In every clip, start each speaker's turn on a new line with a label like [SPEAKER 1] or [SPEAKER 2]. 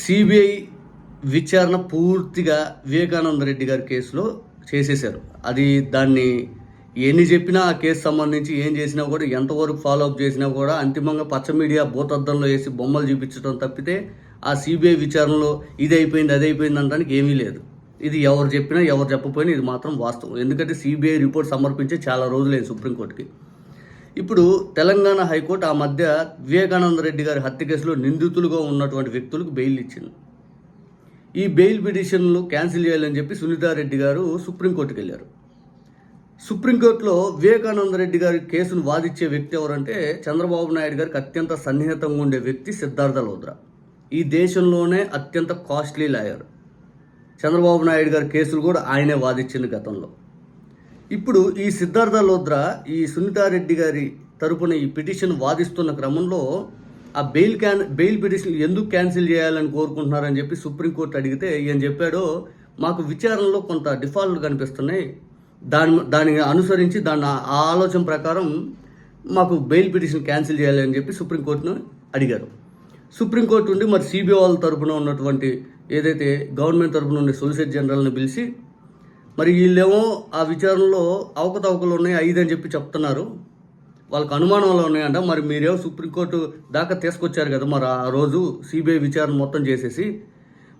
[SPEAKER 1] CBI విచారణ పూర్తిగా వివేకానంద రెడ్డి గారి కేసులో చేసేశారు. అది దాన్ని ఎన్ని చెప్పినా ఆ కేసు సంబంధించి ఏం చేసినా కూడా ఎంతవరకు ఫాలో అప్ చేసినా కూడా అంతిమంగా పచ్చ మీడియా భూతద్దంలో వేసి బొమ్మలు చూపించడం తప్పితే ఆ సిబిఐ విచారణలో ఇది అయిపోయింది అది అయిపోయింది అనడానికి ఏమీ లేదు. ఇది ఎవరు చెప్పినా ఎవరు చెప్పపోయినా ఇది మాత్రం వాస్తవం. ఎందుకంటే సిబిఐ రిపోర్ట్ సమర్పించే చాలా రోజులైంది సుప్రీంకోర్టుకి. ఇప్పుడు తెలంగాణ హైకోర్టు ఆ మధ్య వివేకానంద రెడ్డి గారి హత్య కేసులో నిందితులుగా ఉన్నటువంటి వ్యక్తులకు బెయిల్ ఇచ్చింది. ఈ బెయిల్ పిటిషన్లు క్యాన్సిల్ చేయాలని చెప్పి సునీతారెడ్డి గారు సుప్రీంకోర్టుకు వెళ్ళారు. సుప్రీంకోర్టులో వివేకానంద రెడ్డి గారి కేసును వాదించే వ్యక్తి ఎవరంటే చంద్రబాబు నాయుడు గారికి అత్యంత సన్నిహితంగా ఉండే వ్యక్తి సిద్ధార్థ లోద్రా. ఈ దేశంలోనే అత్యంత కాస్ట్లీ లాయర్. చంద్రబాబు నాయుడు గారి కేసులు కూడా ఆయనే వాదించింది గతంలో. ఇప్పుడు ఈ సిద్ధార్థ లోద్రా ఈ సునీతారెడ్డి గారి తరపున ఈ పిటిషన్ వాదిస్తున్న క్రమంలో ఆ బెయిల్ క్యాన్ బెయిల్ పిటిషన్ ఎందుకు క్యాన్సిల్ చేయాలని కోరుకుంటున్నారని చెప్పి సుప్రీంకోర్టు అడిగితే ఏం చెప్పాడో మాకు విచారణలో కొంత డిఫాల్ట్ కనిపిస్తున్నాయి. దాని దానికి అనుసరించి దాని ఆ ఆలోచన ప్రకారం మాకు బెయిల్ పిటిషన్ క్యాన్సిల్ చేయాలి అని చెప్పి సుప్రీంకోర్టును అడిగారు. సుప్రీంకోర్టు ఉండి మరి సిబిఐ వాళ్ళ తరపున ఉన్నటువంటి ఏదైతే గవర్నమెంట్ తరపున ఉండే సొలిసిటర్ జనరల్ని పిలిచి మరి వీళ్ళేమో ఆ విచారణలో అవకతవకలు ఉన్నాయి ఐదు అని చెప్పి చెప్తున్నారు. వాళ్ళకి అనుమానాలు ఉన్నాయంట. మరి మీరేమో సుప్రీంకోర్టు దాకా తీసుకొచ్చారు కదా మరి ఆ రోజు సిబిఐ విచారణ మొత్తం చేసేసి.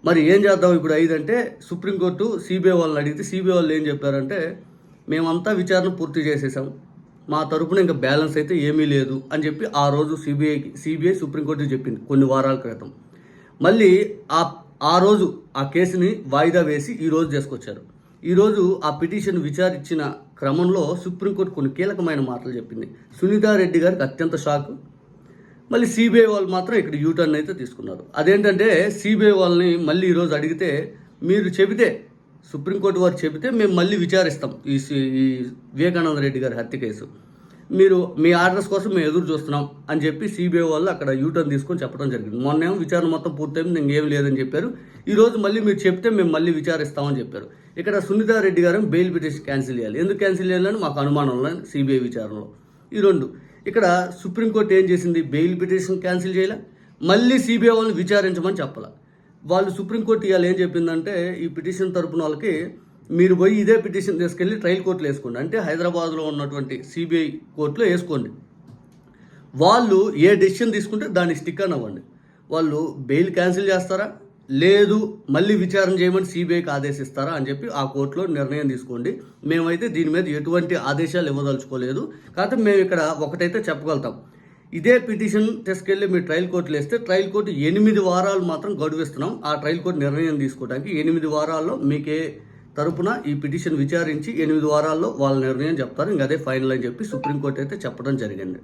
[SPEAKER 1] మరి ఏం చేద్దాం ఇప్పుడు ఐదంటే సుప్రీంకోర్టు సిబిఐ వాళ్ళని అడిగితే సిబిఐ వాళ్ళు ఏం చెప్పారంటే మేమంతా విచారణ పూర్తి చేసేసాం. మా తరపున ఇంకా బ్యాలెన్స్ అయితే ఏమీ లేదు అని చెప్పి ఆ రోజు సిబిఐకి సిబిఐ సుప్రీంకోర్టుకి చెప్పింది కొన్ని వారాల క్రితం. మళ్ళీ ఆ ఆ రోజు ఆ కేసుని వాయిదా వేసి ఈరోజు చేసుకొచ్చారు ఈరోజు ఆ పిటిషన్ విచారించిన క్రమంలో సుప్రీంకోర్టు కొన్ని కీలకమైన మాటలు చెప్పింది. సునీతారెడ్డి గారికి అత్యంత షాక్. మళ్ళీ సిబిఐ వాళ్ళు మాత్రం ఇక్కడ యూటర్న్ అయితే తీసుకున్నారు. అదేంటంటే సిబిఐ వాళ్ళని మళ్ళీ ఈరోజు అడిగితే మీరు చెబితే సుప్రీంకోర్టు వారు చెబితే మేము మళ్ళీ విచారిస్తాం ఈ ఈ వివేకానంద రెడ్డి గారి హత్య కేసు. మీరు మీ ఆర్డర్స్ కోసం మేము ఎదురు చూస్తున్నాం అని చెప్పి సిబిఐ వాళ్ళు అక్కడ యూటర్న్ తీసుకొని చెప్పడం జరిగింది. మొన్నేమో విచారణ మొత్తం పూర్తయింది ఇంకేం లేదని చెప్పారు. ఈరోజు మళ్ళీ మీరు చెప్తే మేము మళ్ళీ విచారిస్తామని చెప్పారు. ఇక్కడ సునీతారెడ్డి గారు బెయిల్ పిటిషన్ క్యాన్సిల్ చేయాలి. ఎందుకు క్యాన్సిల్ చేయాలని మాకు అనుమానం సిబిఐ విచారణలో. ఈ రెండు ఇక్కడ సుప్రీంకోర్టు ఏం చేసింది? బెయిల్ పిటిషన్ క్యాన్సిల్ చేయాల? మళ్ళీ సిబిఐ వాళ్ళని విచారించమని చెప్పాల? వాళ్ళు సుప్రీంకోర్టు ఇవాళ ఏం చెప్పిందంటే ఈ పిటిషన్ తరపున వాళ్ళకి మీరు పోయి ఇదే పిటిషన్ తీసుకెళ్ళి ట్రయల్ కోర్టులో వేసుకోండి. అంటే హైదరాబాద్లో ఉన్నటువంటి సిబిఐ కోర్టులో వేసుకోండి. వాళ్ళు ఏ డెసిషన్ తీసుకుంటే దాన్ని స్టిక్ అని అవ్వండి. వాళ్ళు బెయిల్ క్యాన్సిల్ చేస్తారా? లేదు మళ్ళీ విచారణ చేయమని సిబిఐకి ఆదేశిస్తారా అని చెప్పి ఆ కోర్టులో నిర్ణయం తీసుకోండి. మేమైతే దీని మీద ఎటువంటి ఆదేశాలు ఇవ్వదలుచుకోలేదు. కాకపోతే మేము ఇక్కడ ఒకటైతే చెప్పగలుగుతాం. ఇదే పిటిషన్ తీసుకెళ్ళి మీరు ట్రయల్ కోర్టులు వేస్తే ట్రయల్ కోర్టు ఎనిమిది వారాలు మాత్రం గడువిస్తున్నాం. ఆ ట్రయల్ కోర్టు నిర్ణయం తీసుకోవడానికి ఎనిమిది వారాల్లో మీకే తరపున ఈ పిటిషన్ విచారించి ఎనిమిది వారాల్లో వాళ్ళ నిర్ణయం చెప్తారు. ఇంకా అదే ఫైనల్ అని చెప్పి సుప్రీంకోర్టు అయితే చెప్పడం జరిగింది.